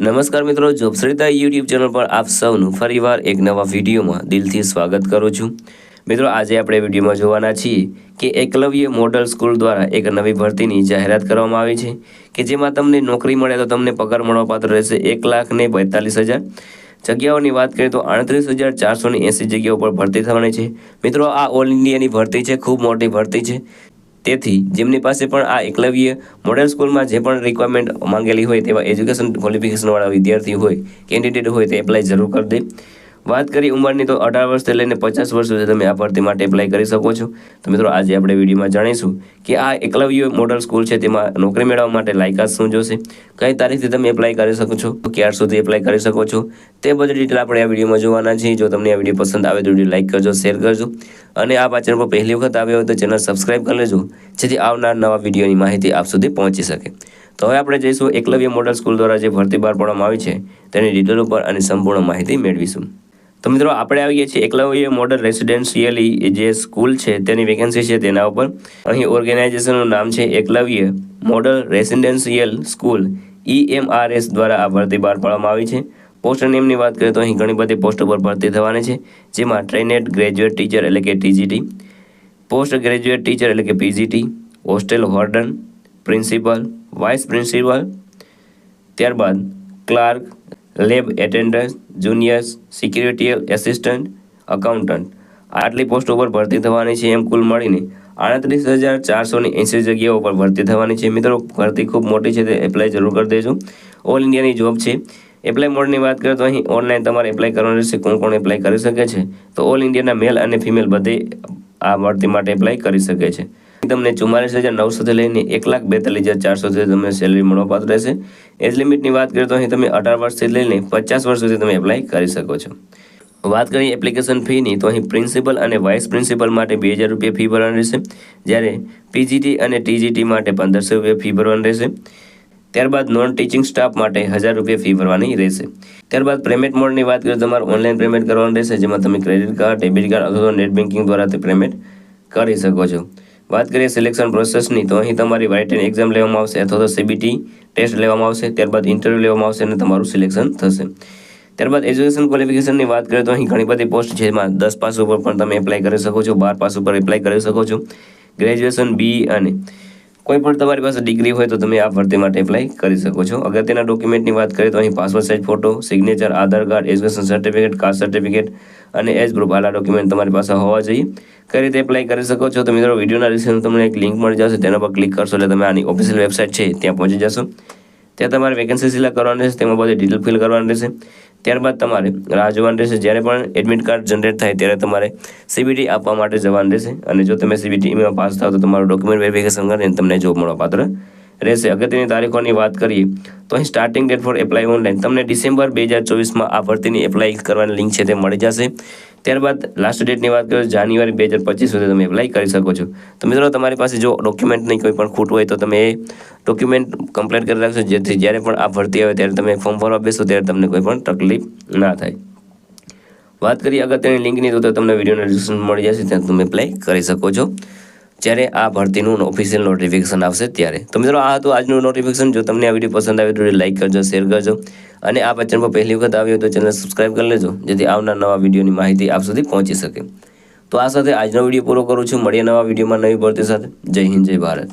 નમસ્કાર મિત્રો જોબશ્રીતા YouTube channel પર આપ સૌનું ફરીવાર એક નવા વિડીયોમાં દિલથી સ્વાગત કરું છું. મિત્રો, આજે આપણે વિડીયોમાં જોવાના છીએ કે એકલવ્ય મોડલ સ્કૂલ દ્વારા એક નવી ભરતીની જાહેરાત કરવામાં આવી છે કે જેમાં તમને નોકરી મળે તો તમને પગાર મળવાપાત્ર રહેશે એક લાખ ને બેતાલીસ હજાર. જગ્યાઓની વાત કરીએ તો આડત્રીસ હજાર ચારસો ને એંસી જગ્યાઓ પર ભરતી થવાની છે. મિત્રો, આ ઓલ ઇન્ડિયાની ભરતી છે, ખૂબ મોટી ભરતી છે. તેથી જેમની પાસે પણ આ એકલવ્ય મોડેલ સ્કૂલમાં જે પણ રિક્વાયરમેન્ટ માંગેલી હોય તેવા એજ્યુકેશન ક્વોલિફિકેશનવાળા વિદ્યાર્થી હોય કેન્ડિડેટ હોય તે એપ્લાય જરૂર કરી દે. વાત કરી ઉંમરની, તો અઢાર વર્ષથી લઈને પચાસ વર્ષ સુધી તમે આ ભરતી માટે એપ્લાય કરી શકો છો. તો મિત્રો, આજે આપણે વિડીયોમાં જાણીશું કે આ એકલવ્ય મોડલ સ્કૂલ છે, તેમાં નોકરી મેળવવા માટે લાયકાત શું જોશે, કઈ તારીખથી તમે એપ્લાય કરી શકો છો, ક્યાર સુધી એપ્લાય કરી શકો છો, તે બધી ડિટેલ આપણે આ વિડીયોમાં જોવાના છીએ. જો તમને આ વીડિયો પસંદ આવે, તો વીડિયો લાઈક કરજો શેર કરજો. અને આ ચેનલ પર પહેલી વખત આવ્યો હોય, તો ચેનલ સબસ્ક્રાઇબ કરી લેજો, જેથી આવનાર નવા વિડીયોની માહિતી આપ સુધી પહોંચી શકે. તો હવે આપણે જઈશું એકલવ્ય મોડલ સ્કૂલ દ્વારા જે ભરતી બહાર પાડવામાં આવી છે, તેની ડિટેલ ઉપર અને સંપૂર્ણ માહિતી મેળવીશું. તો મિત્રો આપણે આવીએ છીએ એકલવ્ય મોડલ રેસિડેન્શિયલી જે સ્કૂલ છે, તેની વેકેન્સી છે તેના ઉપર. અહીં ઓર્ગેનાઇઝેશનનું નામ છે, Eklavya model residential school EMRS દ્વારા આ ભરતી બહાર પાડવામાં આવી છે. પોસ્ટ નેમની વાત કરીએ તો અહીં ઘણી બધી પોસ્ટ પર ભરતી થવાની છે, જેમાં ટ્રેનેડ ગ્રેજ્યુએટ ટીચર એટલે કે ટીજીટી પોસ્ટ ગ્રેજ્યુએટ ટીચર એટલે કે PGT hostel warden principal vice principal ત્યારબાદ clerk lab attendant juniors, security assistant, accountant. આટલી પોસ્ટ ઉપર ભરતી થવાની છે એમ કુલ મળીને આડત્રીસ હજાર ચારસો ને એંસી જગ્યાઓ પર ભરતી થવાની છે. મિત્રો, ભરતી ખૂબ મોટી છે, તે એપ્લાય જરૂર કરી દેજો. ઓલ ઇન્ડિયાની જોબ છે. એપ્લાય મોડની વાત કરીએ તો અહીં ઓનલાઈન તમારે એપ્લાય કરવાનું રહેશે. કોણ કોણ એપ્લાય કરી શકે છે? તો ઓલ ઇન્ડિયાના મેલ અને ફિમેલ બધે આ ભરતી માટે એપ્લાય કરી શકે છે. તમને ચુમ્માલીસ હજાર નવસોથી લઈને એક લાખ બેતાલીસ હજાર ચારસો સુધી તમને સેલરી મળવાપાત્ર રહેશે. એજ લિમિટની વાત કરીએ તો અહીં તમે અઢાર વર્ષથી લઈને પચાસ વર્ષ સુધી તમે એપ્લાય કરી શકો છો. વાત કરીએ એપ્લિકેશન ફીની તો અહીં પ્રિન્સિપલ અને વાઇસ પ્રિન્સિપલ માટે બે હજાર રૂપિયા ફી ભરવાની રહેશે. જ્યારે પીજીટી અને ટીજીટી માટે પંદરસો રૂપિયા ફી ભરવાની રહેશે. ત્યારબાદ નોન ટીચિંગ સ્ટાફ માટે હજાર રૂપિયા ફી ભરવાની રહેશે. ત્યારબાદ પેમેન્ટ મોડની વાત કરીએ તમારે ઓનલાઈન પેમેન્ટ કરવાનું રહેશે, જેમાં તમે ક્રેડિટ કાર્ડ ડેબિટ કાર્ડ અથવા નેટ બેન્કિંગ દ્વારા તે પેમેન્ટ કરી શકો છો. વાત કરીએ સિલેક્શન પ્રોસેસની તો અહીં તમારી રાઇટિંગ એક્ઝામ લેવામાં આવશે અથવા તો સીબીટી ટેસ્ટ લેવામાં આવશે, ત્યારબાદ ઇન્ટરવ્યૂ લેવામાં આવશે અને તમારું સિલેક્શન થશે. ત્યારબાદ એજ્યુકેશન ક્વોલિફિકેશનની વાત કરીએ તો અહીં ઘણી બધી પોસ્ટ છે, જેમાં દસ પાસ ઉપર પણ તમે એપ્લાય કરી શકો છો, બાર પાસ ઉપર એપ્લાય કરી શકો છો. ગ્રેજ્યુએશન બી અને કોઈ પણ તમારી પાસે ડિગ્રી હોય તો તમે આ ભરતી માટે એપ્લાય કરી શકો છો. અગત્યના ડોક્યુમેન્ટની વાત કરીએ તો અહીં passport size photo signature Aadhaar card education certificate caste certificate અને એજ પ્રૂફ આલા ડોક્યુમેન્ટ તમારી પાસે હોવા જોઈએ. કઈ રીતે એપ્લાય કરી શકો છો તો મિત્રો વિડીયોના રિલેશન તમને એક લિંક મળી જશે. તેના પર ક્લિક કરશો એટલે તમે આની ઓફિશિયલ વેબસાઇટ છે ત્યાં પહોંચી જશો. ત્યાં તમારે વેકેન્સી સિલેક્ટ કરવાની રહેશે. તેમાં બધી ડિટેલ ફિલ કરવાની રહેશે. ત્યારબાદ તમારે રાહ જોવાની રહેશે. જ્યારે પણ એડમિટ કાર્ડ જનરેટ થાય ત્યારે તમારે સીબીટી આપવા માટે જવાનું રહેશે. અને જો તમે સીબીટીમાં પાસ થાવ તો તમારું ડોક્યુમેન્ટ વેરિફિકેશન કરીને તમને જોબ મળવા પાત્ર રહેશે. અગત્યની તારીખોની વાત કરીએ તો અહીં starting date for apply online તમને ડિસેમ્બર બે હજાર ચોવીસમાં આ ભરતીની એપ્લાય કરવાની લિંક છે તે મળી જશે. ત્યારબાદ લાસ્ટ ડેટની વાત કરો જાન્યુઆરી બે હજાર પચીસ સુધી તમે એપ્લાય કરી શકો છો. તો મિત્રો તમારી પાસે જો ડોક્યુમેન્ટની કોઈ પણ ખૂટ હોય તો તમે એ ડોક્યુમેન્ટ કમ્પ્લીટ કરી રાખશો. જેથી જ્યારે પણ આ ભરતી આવે ત્યારે તમે ફોર્મ ભરવા બેસો ત્યારે તમને કોઈ પણ તકલીફ ના થાય. વાત કરીએ અગત્યની લિંકની તો તમને વિડીયોના ડિસ્ક્રિપ્શન મળી જશે, ત્યાં તમે એપ્લાય કરી શકો છો. જ્યારે આ ભરતીનું ઓફિશિયલ નોટિફિકેશન આવશે ત્યારે. તો મિત્રો, આ હતું આજનું નોટિફિકેશન જો તમને આ વીડિયો પસંદ આવે તો લાઈક કરજો શેર કરજો. અને આ ચેનલ પર પહેલી વખત આવ્યો તો ચેનલ સબસ્ક્રાઈબ કરી લેજો, જેથી આવનાર નવા વિડીયોની માહિતી આપ સુધી પહોંચી શકે. તો આ સાથે આજનો વીડિયો પૂરો કરું છું. મળીએ નવા વિડીયોમાં નવી ભરતી સાથે. જય હિન્દ, જય ભારત.